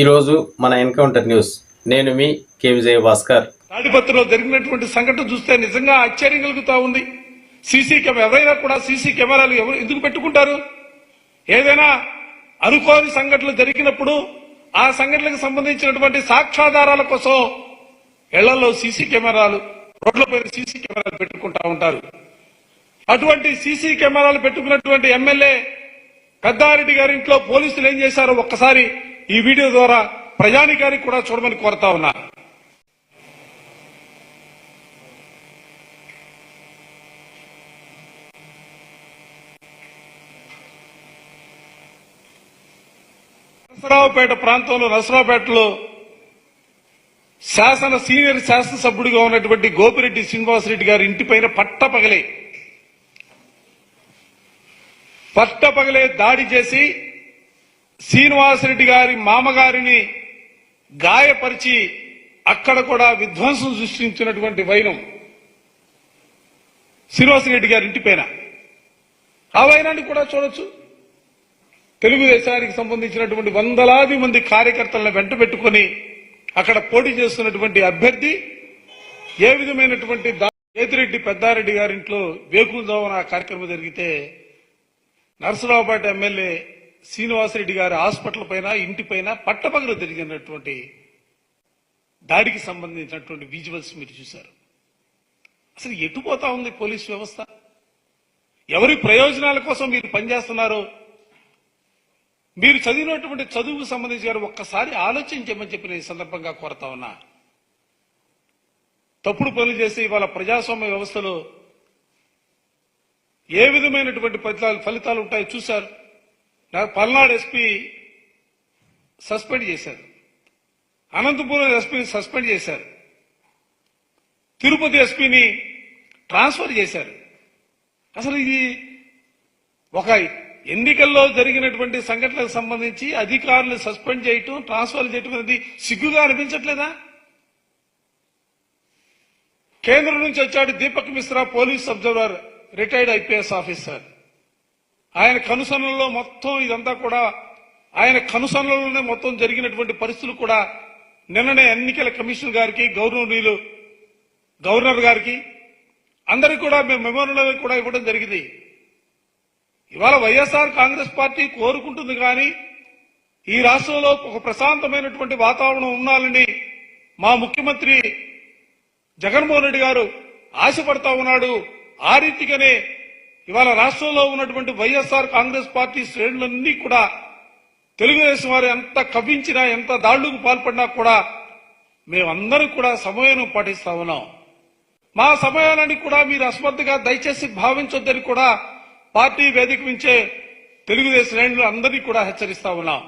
ఈరోజు మన encounter news. నేను మీ కె విజయ భాస్కర్ తాడిపత్రిలో జరిగినటువంటి సంఘటన చూస్తే నిజంగా ఆశ్చర్యం కలుగుతా ఉంది. సీసీ కెమెరా ఎవరైనా కూడా సీసీ కెమెరాలు ఎవరు ఎందుకు పెట్టుకుంటారు? ఏదైనా అనుకోని సంఘటనలు జరిగినప్పుడు ఆ సంఘటనకు సంబంధించినటువంటి సాక్ష్యాధారాల కోసం ఇళ్ళలో సీసీ కెమెరాలు రోడ్లపైన సీసీ కెమెరాలు పెట్టుకుంటా ఉంటారు. అటువంటి సీసీ కెమెరాలు పెట్టుకున్నటువంటి ఎమ్మెల్యే పెద్దారెడ్డి గారి ఇంట్లో పోలీసులు ఏం చేశారో ఒక్కసారి ఈ వీడియో ద్వారా ప్రజానికానికి కూడా చూడమని కోరుతా ఉన్నా. నరసరావుపేట ప్రాంతంలో నరసరావుపేటలో శాసన సీనియర్ శాసనసభ్యుడిగా ఉన్నటువంటి గోపిరెడ్డి శ్రీనివాసరెడ్డి గారి ఇంటిపైన పట్టపగలే పట్టపగలే దాడి చేసి శ్రీనివాసరెడ్డి గారి మామగారిని గాయపరిచి అక్కడ కూడా విధ్వంసం సృష్టించినటువంటి వైనం శ్రీనివాసరెడ్డి గారి ఇంటిపైన ఆ వైనాన్ని కూడా చూడొచ్చు. తెలుగుదేశానికి సంబంధించినటువంటి వందలాది మంది కార్యకర్తలను వెంట పెట్టుకుని అక్కడ పోటీ చేస్తున్నటువంటి అభ్యర్థి ఏ విధమైనటువంటి దా- పెద్దారెడ్డి గారింట్లో వేకుజామున ఆ కార్యక్రమం జరిగితే నరసరావుపేట ఎమ్మెల్యే శ్రీనివాసరెడ్డి గారి హాస్పిటల్ పైన ఇంటిపైన పట్టపగలు జరిగినటువంటి దాడికి సంబంధించినటువంటి విజువల్స్ మీరు చూశారు. అసలు ఎటు పోతా ఉంది పోలీస్ వ్యవస్థ? ఎవరి ప్రయోజనాల కోసం మీరు పనిచేస్తున్నారు? మీరు చదివినటువంటి చదువుకు సంబంధించి గారు ఒక్కసారి ఆలోచించమని చెప్పి నేను ఈ సందర్భంగా కోరుతా ఉన్నా. తప్పుడు పనులు చేసి ఇవాళ ప్రజాస్వామ్య వ్యవస్థలో ఏ విధమైనటువంటి ఫలితాలు ఫలితాలు ఉంటాయో చూశారు. పల్నాడు ఎస్పీ సస్పెండ్ చేశారు. అనంతపురం ఎస్పీని సస్పెండ్ చేశారు. తిరుపతి ఎస్పీని ట్రాన్స్ఫర్ చేశారు. అసలు ఇది ఒక ఎన్నికల్లో జరిగినటువంటి సంఘటనలకు సంబంధించి అధికారులు సస్పెండ్ చేయటం ట్రాన్స్ఫర్ చేయటం అనేది సిగ్గుగా అనిపించట్లేదా? కేంద్రం నుంచి వచ్చాడు Deepak Mishra police observer retired IPS officer. ఆయన కనుసనలో మొత్తం ఇదంతా కూడా ఆయన కనుసనలోనే మొత్తం జరిగినటువంటి పరిస్థితులు కూడా నిన్ననే ఎన్నికల కమిషన్ గారికి గవర్నర్లు గవర్నర్ గారికి అందరికి కూడా మేము మెమోరియల్ కూడా ఇవ్వడం జరిగింది. ఇవాళ వైఎస్ఆర్ కాంగ్రెస్ పార్టీ కోరుకుంటుంది కానీ ఈ రాష్ట్రంలో ఒక ప్రశాంతమైనటువంటి వాతావరణం ఉండాలని మా ముఖ్యమంత్రి జగన్మోహన్ రెడ్డి గారు ఆశపడతా ఉన్నాడు. ఆ రీతిగానే ఇవాళ రాష్ట్రంలో ఉన్నటువంటి వైఎస్ఆర్ కాంగ్రెస్ పార్టీ శ్రేణులన్నీ కూడా తెలుగుదేశం వారు ఎంత కవ్వించినా ఎంత దాడులకు పాల్పడినా కూడా మేమందరం కూడా సమయాన్ని పాటిస్తా ఉన్నాం. మా సమయాన్ని కూడా మీరు అస్మత్తుగా దయచేసి భావించొద్దని కూడా పార్టీ వేదిక నుంచే తెలుగుదేశం శ్రేణులు అందరినీ కూడా హెచ్చరిస్తా ఉన్నాం.